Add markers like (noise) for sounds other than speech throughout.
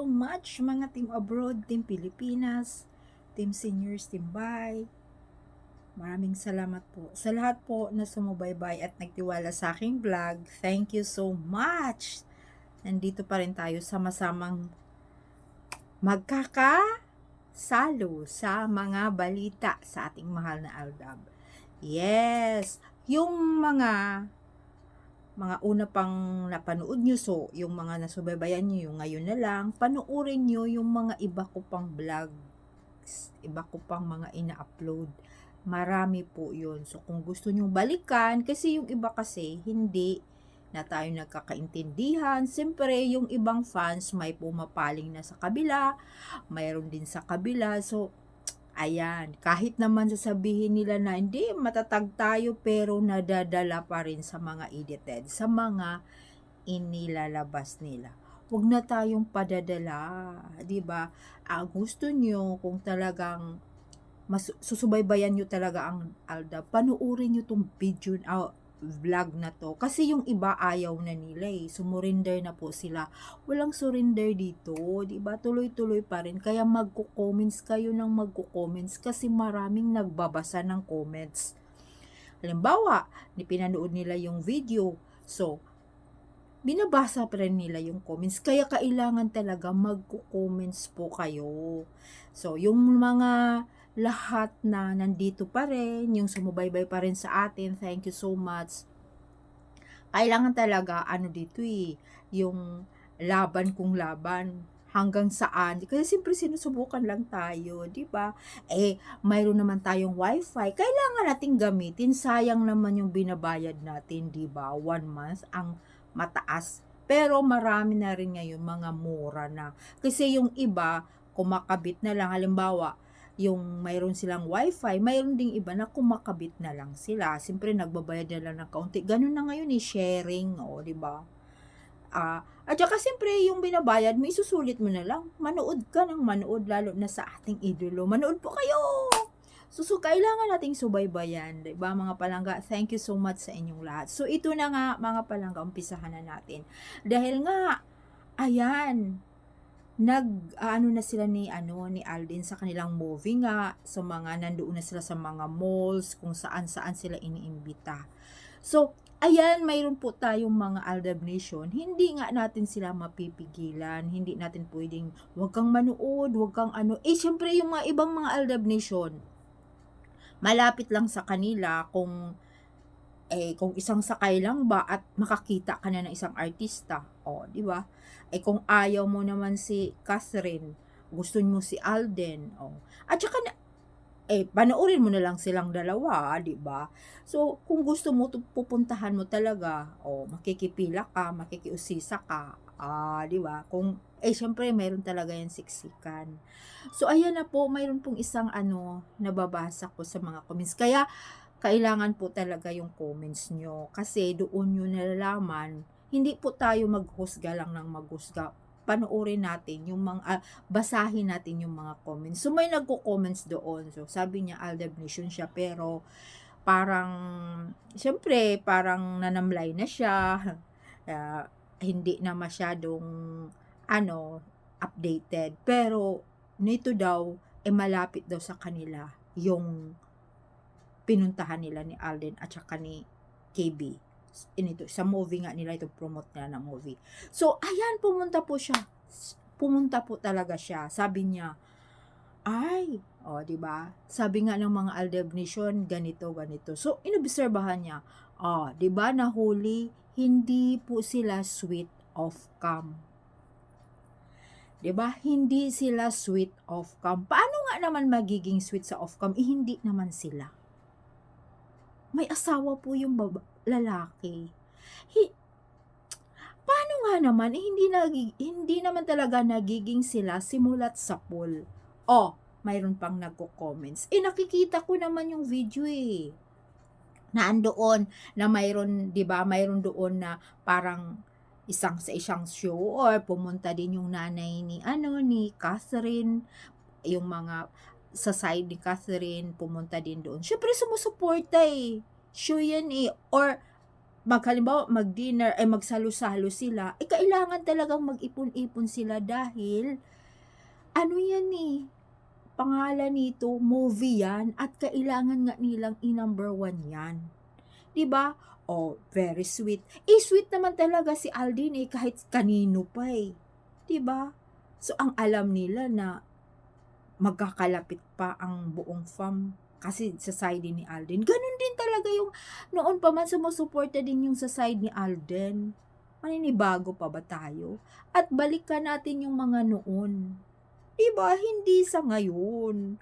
so much mga team abroad, team Pilipinas, team seniors, team bay. Maraming salamat po sa lahat po na sumubaybay at nagtiwala sa aking vlog. Thank you so much. Nandito pa rin tayo sama-samang magkakasalo sa mga balita sa ating mahal na Aldab. Yes, yung mga mga una pang napanood nyo, so yung mga nasubaybayan nyo, yung ngayon na lang, panoorin nyo yung mga iba ko pang vlogs, iba ko pang mga ina-upload. Marami po yun. So kung gusto nyo balikan, kasi yung iba kasi, hindi na tayo nagkakaintindihan. Siyempre, yung ibang fans may pumapaling na sa kabila, mayroon din sa kabila. So, Ayan, kahit naman sasabihin nila na hindi, matatag tayo pero nadadala pa rin sa mga edited, sa mga inilalabas nila. Huwag na tayong padadala, 'di ba? Ah, gusto nyo kung talagang mas susubaybayan nyo talaga ang Alda, panuorin nyo tong video, ah, vlog na to. Kasi yung iba ayaw na nila eh. Sumurinder na po sila. Walang surrender dito. di ba Tuloy-tuloy pa rin. Kaya magko-comments kayo ng magko-comments kasi maraming nagbabasa ng comments. Halimbawa, ni pinanood nila yung video. So, binabasa pa rin nila yung comments. Kaya kailangan talaga magko-comments po kayo. So, yung mga lahat na nandito pa rin, yung sumubaybay pa rin sa atin, thank you so much. Kailangan talaga, ano dito eh, yung laban kung laban, hanggang saan. Kasi siyempre sinusubukan lang tayo, di ba? Eh, mayroon naman tayong wifi, kailangan nating gamitin. Sayang naman yung binabayad natin, di ba? One month, ang mataas. Pero marami na rin ngayon mga mura na. Kasi yung iba, kumakabit na lang. Halimbawa, yung mayroon silang wifi, mayroon ding iba na kumakabit na lang sila. Siyempre, nagbabayad na lang ng kaunti. Ganun na ngayon eh, sharing, o, oh, di ba? Ah, at saka siyempre, yung binabayad mo, isusulit mo na lang. Manood ka ng manood, lalo na sa ating idolo. Manood po kayo! So, so kailangan nating subaybayan, di ba mga palangga? Thank you so much sa inyong lahat. So, ito na nga, mga palangga, umpisahan na natin. Dahil nga, ayan, nag ano na sila ni ano ni Alden sa kanilang movie nga sa mga nandoon na sila sa mga malls kung saan saan sila iniimbita. So, ayan, mayroon po tayong mga Aldab Nation. Hindi nga natin sila mapipigilan. Hindi natin pwedeng wag kang manood, wag kang ano. Eh, syempre yung mga ibang mga Aldab Nation, malapit lang sa kanila kung eh kung isang sakay lang ba at makakita ka na ng isang artista, o, di ba? Eh kung ayaw mo naman si Catherine, gusto mo si Alden, o. At saka na, eh panoorin mo na lang silang dalawa, di ba? So, kung gusto mo pupuntahan mo talaga, o, oh, makikipila ka, makikiusisa ka, ah, di ba? Kung eh syempre mayroon talaga yung siksikan. So ayan na po, mayroon pong isang ano nababasa ko sa mga comments. Kaya kailangan po talaga yung comments nyo. Kasi doon nyo nalalaman, hindi po tayo maghusga lang ng maghusga. Panoorin natin yung mga, uh, basahin natin yung mga comments. So may nagko-comments doon. So sabi niya Aldab Nation siya pero parang, syempre parang nanamlay na siya. Uh, (laughs) hindi na masyadong ano, updated. Pero nito daw, eh malapit daw sa kanila yung pinuntahan nila ni Alden at saka ni KB. Inito, sa movie nga nila ito promote nila ng movie. So, ayan, pumunta po siya. Pumunta po talaga siya. Sabi niya, ay, o, oh, di ba? Sabi nga ng mga Aldeb Nation, ganito, ganito. So, inobserbahan niya, oh, di ba, nahuli, hindi po sila sweet of cam. 'Di ba? Hindi sila sweet of cam. Paano nga naman magiging sweet sa off cam? Eh, hindi naman sila may asawa po yung baba, lalaki. Hi, paano nga naman, eh, hindi, nagig, hindi naman talaga nagiging sila simulat sa pool. Oh, mayroon pang nagko-comments. Eh, nakikita ko naman yung video eh. Na andoon, na mayroon, di ba, mayroon doon na parang isang sa isang show or pumunta din yung nanay ni ano ni Catherine yung mga sa side ni Catherine, pumunta din doon. Siyempre, sumusuporta eh. Sure yan eh. Or, maghalimbawa mag-dinner ay magsalo-salo sila, eh kailangan talagang mag-ipon-ipon sila dahil ano yan eh, pangalan nito, movie yan at kailangan nga nilang i-number one yan. ba? Oh, very sweet. Eh, sweet naman talaga si Aldin eh, kahit kanino pa eh. ba? So, ang alam nila na magkakalapit pa ang buong fam kasi sa side ni Alden. Ganun din talaga yung noon pa man sumusuporta din yung sa side ni Alden. Maninibago pa ba tayo? At balikan natin yung mga noon. Diba? Hindi sa ngayon.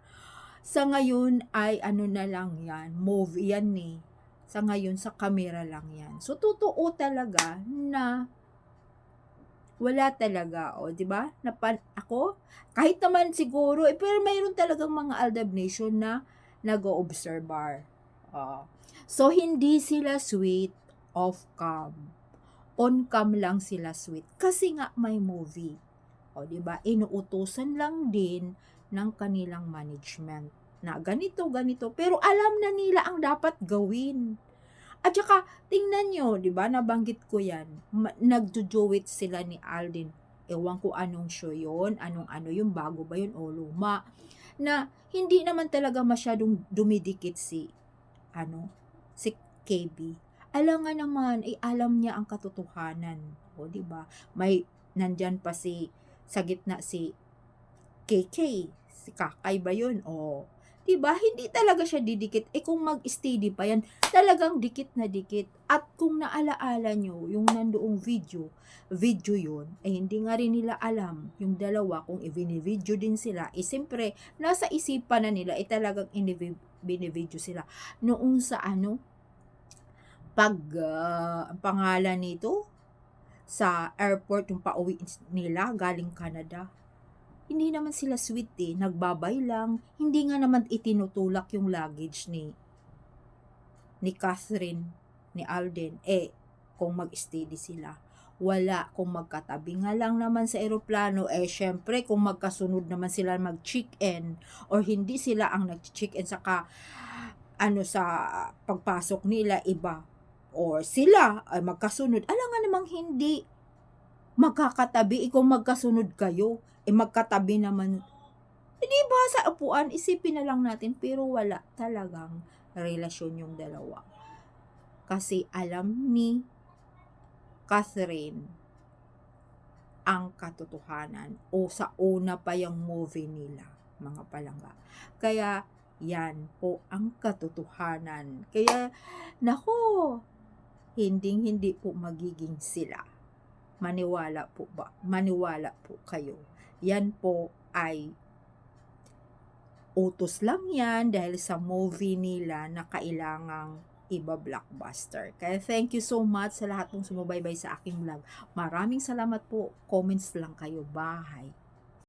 Sa ngayon ay ano na lang yan. Movie yan eh. Sa ngayon, sa camera lang yan. So, totoo talaga na wala talaga, o, di ba? Napan ako, kahit naman siguro, eh, pero mayroon talagang mga Aldab Nation na nag-observer. Ah. so, hindi sila sweet off cam. On cam lang sila sweet. Kasi nga may movie. O, di ba? Inuutosan lang din ng kanilang management na ganito, ganito. Pero alam na nila ang dapat gawin. At saka, tingnan nyo, di ba, nabanggit ko yan, nagjo-joet sila ni Alden. Ewan ko anong show yon anong ano yung bago ba yun o luma. Na hindi naman talaga masyadong dumidikit si, ano, si KB. Alam nga naman, ay alam niya ang katotohanan. O, di ba? May, nandyan pa si, sa gitna si KK. Si Kakay ba yun? O, Diba? Hindi talaga siya didikit. Eh kung mag-steady pa yan, talagang dikit na dikit. At kung naalaala nyo, yung nandoong video, video yun, eh hindi nga rin nila alam yung dalawa kung i-video din sila. Eh siyempre, nasa isipan na nila, eh talagang binivideo sila. Noong sa ano, pag uh, ang pangalan nito, sa airport yung pauwi nila galing Canada hindi naman sila sweet eh, nagbabay lang, hindi nga naman itinutulak yung luggage ni ni Catherine, ni Alden, eh, kung mag-steady sila. Wala, kung magkatabi nga lang naman sa eroplano, eh, syempre, kung magkasunod naman sila mag-check-in, or hindi sila ang nag-check-in saka, ano, sa pagpasok nila, iba, or sila, ay magkasunod, alam nga namang hindi magkakatabi, ikaw magkasunod kayo, eh magkatabi naman. Eh, di ba sa upuan, isipin na lang natin, pero wala talagang relasyon yung dalawa. Kasi alam ni Catherine ang katotohanan o sa una pa yung movie nila, mga palangga. Kaya, yan po ang katotohanan. Kaya, nako, hindi hindi po magiging sila. Maniwala po ba? Maniwala po kayo. Yan po ay utos lang yan dahil sa movie nila na kailangang iba blockbuster. Kaya thank you so much sa lahat pong sumubaybay sa aking vlog. Maraming salamat po. Comments lang kayo. Bye.